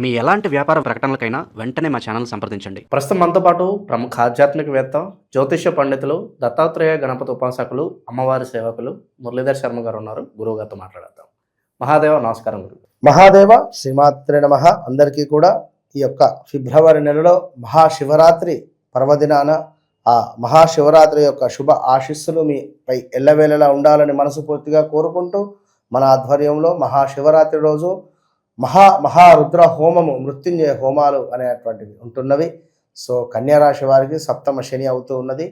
మీ ఎలాంటి వ్యాపార ప్రకటనలకైనా వెంటనే మా ఛానల్ సంప్రదించండి. ప్రస్తుతం మనతో పాటు ప్రముఖ ఆధ్యాత్మికవేత్త జ్యోతిష్య పండితులు దత్తాత్రేయ గణపతి ఉపాసకులు అమ్మవారి సేవకులు మురళీధర్ శర్మ గారు ఉన్నారు. గురువు గారితో మాట్లాడదాం మహాదేవ నమస్కారం గురు. మహాదేవ శ్రీమాత్రే నమ. అందరికీ కూడా ఈ యొక్క ఫిబ్రవరి నెలలో మహాశివరాత్రి పర్వదినాన ఆ మహాశివరాత్రి యొక్క శుభ ఆశీస్సులు మీపై ఎల్లవేళలా ఉండాలని మనసుపూర్తిగా కోరుకుంటూ మన ఆధ్వర్యంలో మహాశివరాత్రి రోజు మహా మహారుద్ర హోమము మృత్యుంజయ హోమాలు అనేటువంటివి ఉంటున్నవి. సో కన్యారాశి వారికి సప్తమ శని అవుతూ ఉన్నది.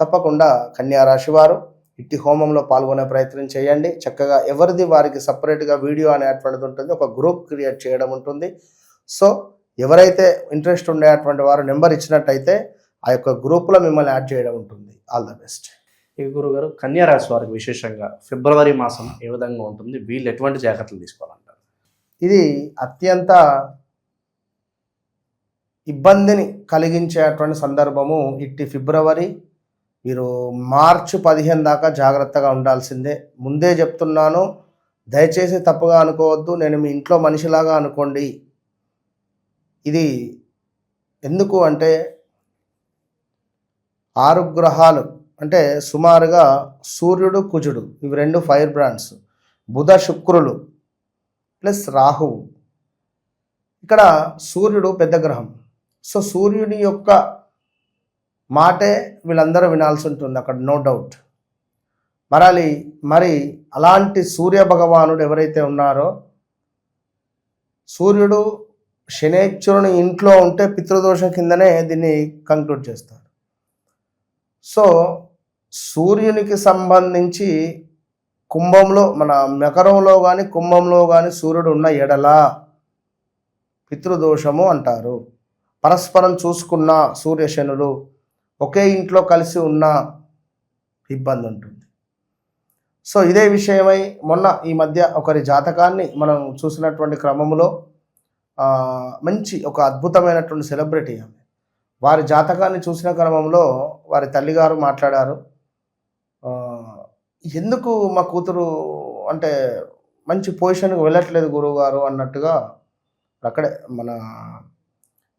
తప్పకుండా కన్యారాశి వారు ఇట్టి హోమంలో పాల్గొనే ప్రయత్నం చేయండి. చక్కగా ఎవరిది వారికి సపరేట్గా వీడియో అనేటువంటిది ఉంటుంది ఒక గ్రూప్ క్రియేట్ చేయడం ఉంటుంది. సో ఎవరైతే ఇంట్రెస్ట్ ఉండేటువంటి వారు నెంబర్ ఇచ్చినట్టయితే ఆ యొక్క గ్రూప్లో మిమ్మల్ని యాడ్ చేయడం ఉంటుంది. All the best. ఈ గురుగారు కన్యారాశి వారికి విశేషంగా ఫిబ్రవరి మాసం ఏ విధంగా ఉంటుంది? వీళ్ళు ఎటువంటి జాగ్రత్తలు తీసుకోవాలి? ఇది అత్యంత ఇబ్బందిని కలిగించేటువంటి సందర్భము. ఇట్టి ఫిబ్రవరి మీరు మార్చి పదిహేను దాకా జాగ్రత్తగా ఉండాల్సిందే. ముందే చెప్తున్నాను దయచేసి తప్పుగా అనుకోవద్దు. నేను మీ ఇంట్లో మనిషిలాగా అనుకోండి. ఇది ఎందుకు అంటే ఆరు గ్రహాలు అంటే సుమారుగా సూర్యుడు కుజుడు ఇవి రెండు ఫైర్ బ్రాండ్స్. బుధ శుక్రులు ప్లస్ రాహువు ఇక్కడ సూర్యుడు పెద్ద గ్రహం. సో సూర్యుని యొక్క మాటే వీళ్ళందరూ వినాల్సి ఉంటుంది అక్కడ నో డౌట్ మరలి మరి అలాంటి సూర్య భగవానుడు ఎవరైతే ఉన్నారో సూర్యుడు శనేశ్వరుని ఇంట్లో ఉంటే పితృదోషం కిందనే దీన్ని కంక్లూడ్ చేస్తారు. సో సూర్యునికి సంబంధించి కుంభంలో మన మకరంలో కానీ కుంభంలో కానీ సూర్యుడు ఉన్న ఎడల పితృదోషము అంటారు. పరస్పరం చూసుకున్న సూర్యశనులు ఒకే ఇంట్లో కలిసి ఉన్న ఇబ్బంది ఉంటుంది. సో ఇదే విషయమై మొన్న ఈ మధ్య ఒకరి జాతకాన్ని మనం చూసినటువంటి క్రమంలో మంచి ఒక అద్భుతమైనటువంటి సెలబ్రిటీ ఆమె. వారి జాతకాన్ని చూసిన క్రమంలో వారి తల్లిగారు మాట్లాడారు. ఎందుకు మా కూతురు అంటే మంచి పొజిషన్కి వెళ్ళట్లేదు గురువుగారు అన్నట్టుగా అక్కడే మన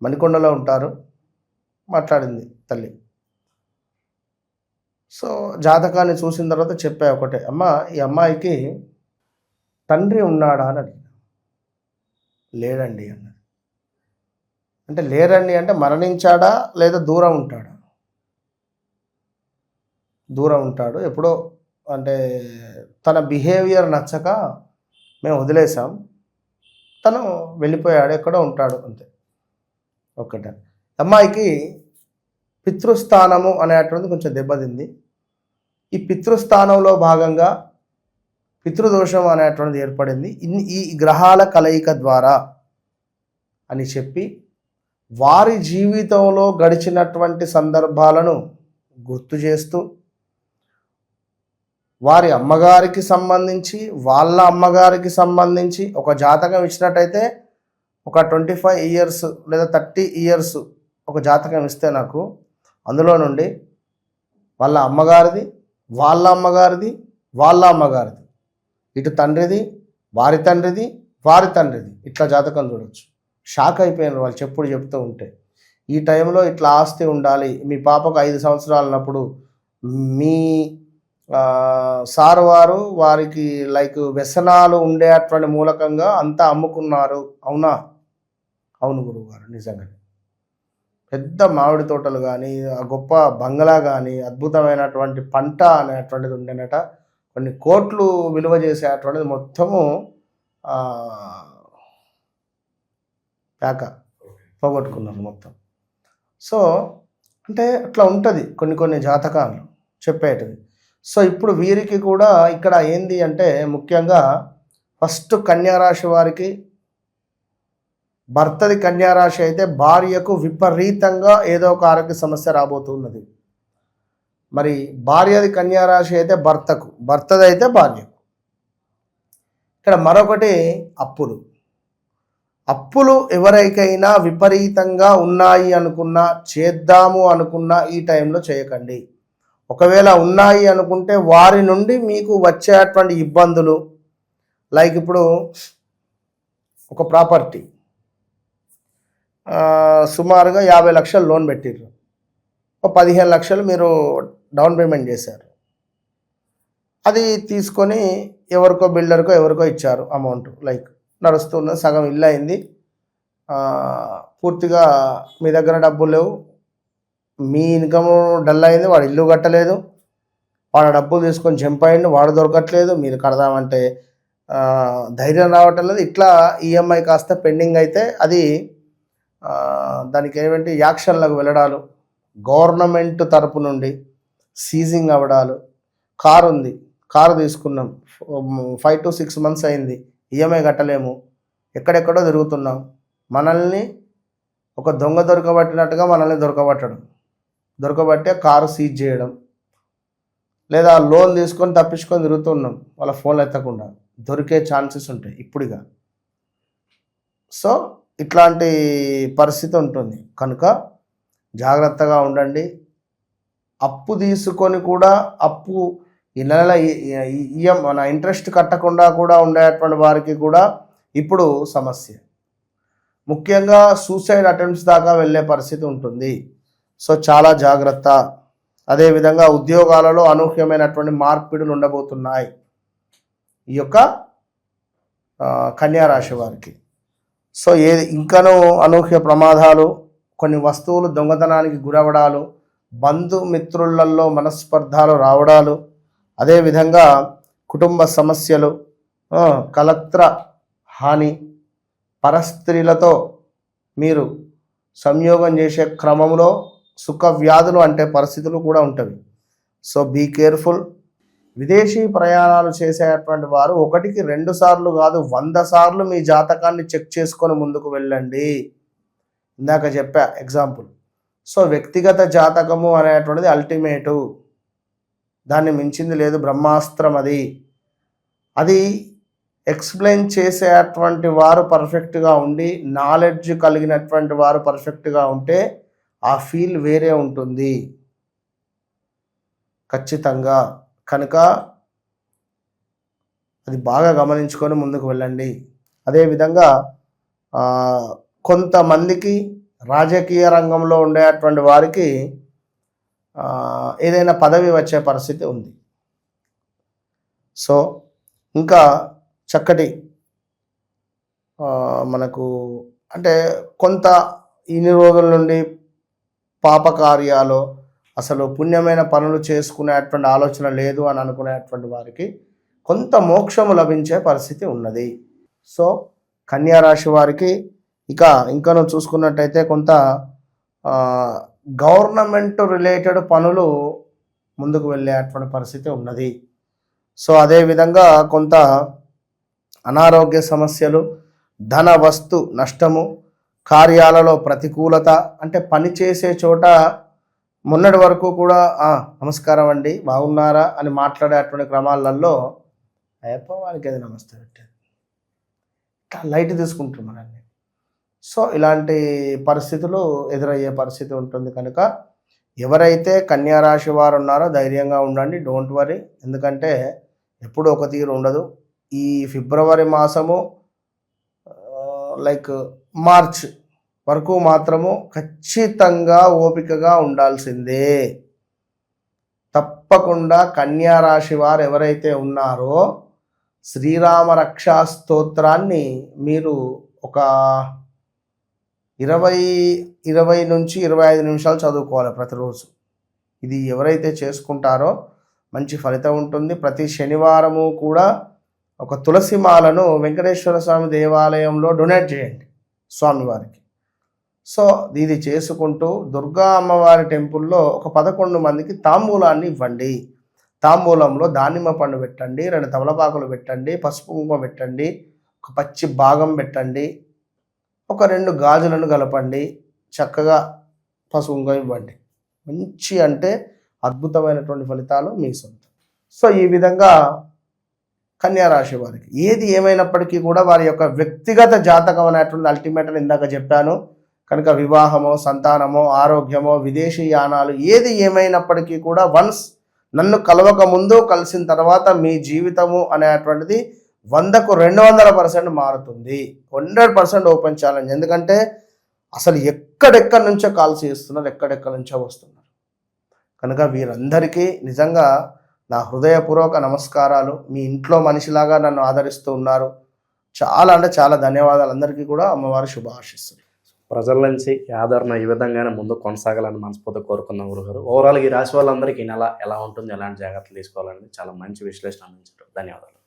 మణికొండలో ఉంటారు మాట్లాడింది తల్లి. సో జాతకాన్ని చూసిన తర్వాత చెప్పా ఒకటే అమ్మ ఈ అమ్మాయికి తండ్రి ఉన్నాడా? అని అడిగిన. లేడండి అన్నది. అంటే లేరండి అంటే మరణించాడా లేదా దూరం ఉంటాడా? దూరం ఉంటాడు ఎప్పుడో అంటే తన బిహేవియర్ నచ్చక మేము వదిలేసాం తను వెళ్ళిపోయాడు ఎక్కడో ఉంటాడు అంతే. ఒకటే అమ్మాయికి పితృస్థానము అనేటువంటిది కొంచెం దెబ్బతింది. ఈ పితృస్థానంలో భాగంగా పితృదోషం అనేటువంటిది ఏర్పడింది. ఇన్ని ఈ గ్రహాల కలయిక ద్వారా అని చెప్పి వారి జీవితంలో గడిచినటువంటి సందర్భాలను గుర్తు చేస్తూ వారి అమ్మగారికి సంబంధించి వాళ్ళ అమ్మగారికి సంబంధించి ఒక జాతకం ఇచ్చినట్టయితే ఒక ట్వంటీ ఫైవ్ ఇయర్స్ లేదా థర్టీ ఇయర్స్ ఒక జాతకం ఇస్తే నాకు అందులో నుండి వాళ్ళ అమ్మగారిది వాళ్ళ అమ్మగారిది వాళ్ళ అమ్మగారిది. ఇటు తండ్రిది వారి తండ్రిది వారి తండ్రిది. ఇట్లా జాతకం చూడొచ్చు. షాక్ అయిపోయినారు వాళ్ళు చెప్పుడు చెప్తూ ఉంటే. ఈ టైంలో ఇట్లా ఆస్తి ఉండాలి. మీ పాపకు ఐదు సంవత్సరాలు ఉన్నప్పుడు మీ సార్ వారు వారికి లైక్ వ్యసనాలు ఉండేటువంటి మూలకంగా అంతా అమ్ముకున్నారు. అవునా? అవును గురువు గారు నిజంగానే పెద్ద మామిడి తోటలు కానీ ఆ గొప్ప బంగ్లా కానీ అద్భుతమైనటువంటి పంట అనేటువంటిది ఉండేనట. కొన్ని కోట్లు విలువ చేసేటువంటిది మొత్తము ప్యాక పోగొట్టుకున్నారు మొత్తం. సో అంటే అట్లా ఉంటుంది కొన్ని కొన్ని జాతకాలు చెప్పేటివి. సో ఇప్పుడు వీరికి కూడా ఇక్కడ ఏంది అంటే ముఖ్యంగా ఫస్ట్ కన్యారాశి వారికి భర్తది కన్యారాశి అయితే భార్యకు విపరీతంగా ఏదో ఒక ఆరోగ్య సమస్య రాబోతున్నది. మరి భార్యది కన్యారాశి అయితే భర్తకు భర్తది అయితే భార్యకు. ఇక్కడ మరొకటి అప్పులు. అప్పులు ఎవరికైనా విపరీతంగా ఉన్నాయి అనుకున్నా చేద్దాము అనుకున్నా ఈ టైంలో చేయకండి. ఒకవేళ ఉన్నాయి అనుకుంటే వారి నుండి మీకు వచ్చేటువంటి ఇబ్బందులు లైక్ ఇప్పుడు ఒక ప్రాపర్టీ సుమారుగా యాభై లక్షలు లోన్ పెట్టిర్రు. ఒక పదిహేను లక్షలు మీరు డౌన్ పేమెంట్ చేశారు. అది తీసుకొని ఎవరికో బిల్డర్కో ఎవరికో ఇచ్చారు అమౌంట్ లైక్ నడుస్తున్న సగం ఇల్లు అయింది. పూర్తిగా మీ దగ్గర డబ్బులు లేవు మీ ఇన్కమ్ డల్ అయింది వాడు ఇల్లు కట్టలేదు వాడు డబ్బులు తీసుకొని జంప్ అయ్యిండు వాడు దొరకట్లేదు మీరు కడదామంటే ధైర్యం రావటం లేదు. ఇట్లా ఈఎంఐ కాస్త పెండింగ్ అయితే అది దానికి ఏమంటే యాక్షన్లకు వెళ్ళడాలు గవర్నమెంట్ తరపు నుండి సీజింగ్ అవ్వడాలు కారు ఉంది కారు తీసుకున్నాం ఫైవ్ టు సిక్స్ మంత్స్ అయింది ఈఎంఐ కట్టలేము ఎక్కడెక్కడో తిరుగుతున్నాం మనల్ని ఒక దొంగ దొరకబట్టినట్టుగా మనల్ని దొరకబట్టడం. దొరకబట్టే కారు సీజ్ చేయడం లేదా లోన్ తీసుకొని తప్పించుకొని తిరుగుతున్నాం వాళ్ళ ఫోన్లు ఎత్తకుండా దొరికే ఛాన్సెస్ ఉంటాయి ఇప్పుడుగా. సో ఇట్లాంటి పరిస్థితి ఉంటుంది. కనుక జాగ్రత్తగా ఉండండి. అప్పు తీసుకొని కూడా అప్పు ఈ నెల ఈఎం మన ఇంట్రెస్ట్ కట్టకుండా కూడా ఉండేటువంటి వారికి కూడా ఇప్పుడు సమస్య. ముఖ్యంగా సూసైడ్ అటెంప్ట్స్ దాకా వెళ్ళే పరిస్థితి ఉంటుంది. సో చాలా జాగ్రత్త. అదేవిధంగా ఉద్యోగాలలో అనూహ్యమైనటువంటి మార్పిడులు ఉండబోతున్నాయి. ఈ యొక్క కన్యారాశి కన్యా రాశి వారికి. సో ఏ ఇంకనూ అనూహ్య ప్రమాదాలు కొన్ని వస్తువులు దొంగతనానికి గురవడాలు బంధుమిత్రులలో మనస్పర్ధాలు రావడాలు అదేవిధంగా కుటుంబ సమస్యలు కలత్ర హాని పరస్త్రీలతో మీరు సంయోగం చేసే క్రమంలో సుఖ వ్యాధులు అంటే పరిస్థితులు కూడా ఉంటవి. సో బీ కేర్ఫుల్ విదేశీ ప్రయాణాలు చేసేటువంటి వారు ఒకటికి రెండు సార్లు కాదు వంద సార్లు మీ జాతకాన్ని చెక్ చేసుకొని ముందుకు వెళ్ళండి. ఇందాక చెప్పా ఎగ్జాంపుల్ సో వ్యక్తిగత జాతకము అనేటువంటిది అల్టిమేటు దాన్ని మించింది లేదు బ్రహ్మాస్త్రం అది. అది ఎక్స్ప్లెయిన్ చేసేటువంటి వారు పర్ఫెక్ట్గా ఉండి నాలెడ్జ్ కలిగినటువంటి వారు పర్ఫెక్ట్గా ఉంటే ఆ ఫీల్ వేరే ఉంటుంది. ఖచ్చితంగా. కనుక అది బాగా గమనించుకొని ముందుకు వెళ్ళండి. అదేవిధంగా కొంతమందికి రాజకీయ రంగంలో ఉండేటువంటి వారికి ఏదైనా పదవి వచ్చే పరిస్థితి ఉంది. సో ఇంకా చక్కటి మనకు అంటే కొంత ఇన్ని రోజుల నుండి పాపకార్యాలు అసలు పుణ్యమైన పనులు చేసుకునేటువంటి ఆలోచన లేదు అని అనుకునేటువంటి వారికి కొంత మోక్షము లభించే పరిస్థితి ఉన్నది. సో కన్యా రాశి వారికి ఇక ఇంకను చూసుకున్నట్టయితే కొంత గవర్నమెంట్ రిలేటెడ్ పనులు ముందుకు వెళ్ళేటువంటి పరిస్థితి ఉన్నది. సో అదేవిధంగా కొంత అనారోగ్య సమస్యలు ధన వస్తు నష్టము కార్యాలలో ప్రతికూలత అంటే పని చేసే చోట మొన్నటి వరకు కూడా నమస్కారం అండి బాగున్నారా? అని మాట్లాడేటువంటి క్రమాలలో అయ్యప్ప వారికి అది నమస్తే పెట్టేది. ఇట్లా లైట్ తీసుకుంటున్నానండి సో ఇలాంటి పరిస్థితులు ఎదురయ్యే పరిస్థితి ఉంటుంది కనుక ఎవరైతే కన్యా రాశి వారు ఉన్నారో ధైర్యంగా ఉండండి డోంట్ వరీ. ఎందుకంటే ఎప్పుడు ఒక తీరు ఉండదు. ఈ ఫిబ్రవరి మాసము లైక్ మార్చ్ వరకు మాత్రము ఖచ్చితంగా ఓపికగా ఉండాల్సిందే. తప్పకుండా కన్యా రాశి వారు ఎవరైతే ఉన్నారో శ్రీరామ రక్షా స్తోత్రాన్ని మీరు ఒక ఇరవై ఇరవై నుంచి ఇరవై ఐదు నిమిషాలు చదువుకోవాలి ప్రతిరోజు. ఇది ఎవరైతే చేసుకుంటారో మంచి ఫలితం ఉంటుంది. ప్రతి శనివారము కూడా ఒక తులసి మాలను వెంకటేశ్వర స్వామి దేవాలయంలో డొనేట్ చేయండి. స్వామివారికి. సో ఇది చేసుకుంటూ దుర్గా అమ్మవారి టెంపుల్లో ఒక పదకొండు మందికి తాంబూలాన్ని ఇవ్వండి. తాంబూలంలో దానిమ్మ పండు పెట్టండి రెండు తమలపాకులు పెట్టండి పసుపు కుంకుమ పెట్టండి ఒక పచ్చి భాగం పెట్టండి ఒక రెండు గాజులను కలపండి చక్కగా పసుపు కుంకుమ ఇవ్వండి. మంచి అంటే అద్భుతమైనటువంటి ఫలితాలు మీ సొంతం. సో ఈ విధంగా కన్యా రాశి వారికి. ఏది ఏమైనప్పటికీ కూడా వారి యొక్క వ్యక్తిగత జాతకం అనేటువంటి అల్టిమేట్ అని ఇందాక చెప్పాను. కనుక వివాహమో సంతానమో ఆరోగ్యమో విదేశీ యానాలు ఏది ఏమైనప్పటికీ కూడా వన్స్ నన్ను కలవక ముందు కలిసిన తర్వాత మీ జీవితము అనేటువంటిది వందకు రెండు వందల పర్సెంట్ మారుతుంది. హండ్రెడ్ పర్సెంట్ ఓపెన్ ఛాలెంజ్ ఎందుకంటే అసలు ఎక్కడెక్కడి నుంచో కాల్స్ చేస్తున్నారు ఎక్కడెక్కడి నుంచో వస్తున్నారు. కనుక వీరందరికీ నిజంగా నా హృదయపూర్వక నమస్కారాలు. మీ ఇంట్లో మనిషిలాగా నన్ను ఆదరిస్తూ ఉన్నారు. చాలా అంటే చాలా ధన్యవాదాలు. అందరికీ కూడా అమ్మవారి శుభాశిస్తుంది ప్రజల నుంచి ఆదరణ ఈ విధంగానే ముందు కొనసాగాలని మనస్ఫూర్తిగా కోరుకుందాం గురుగారు. ఓవరాల్ ఈ రాశి వాళ్ళందరికీ ఈ నెల ఎలా ఉంటుంది ఎలాంటి జాగ్రత్తలు తీసుకోవాలని చాలా మంచి విశ్లేషణ అందించారు. ధన్యవాదాలు.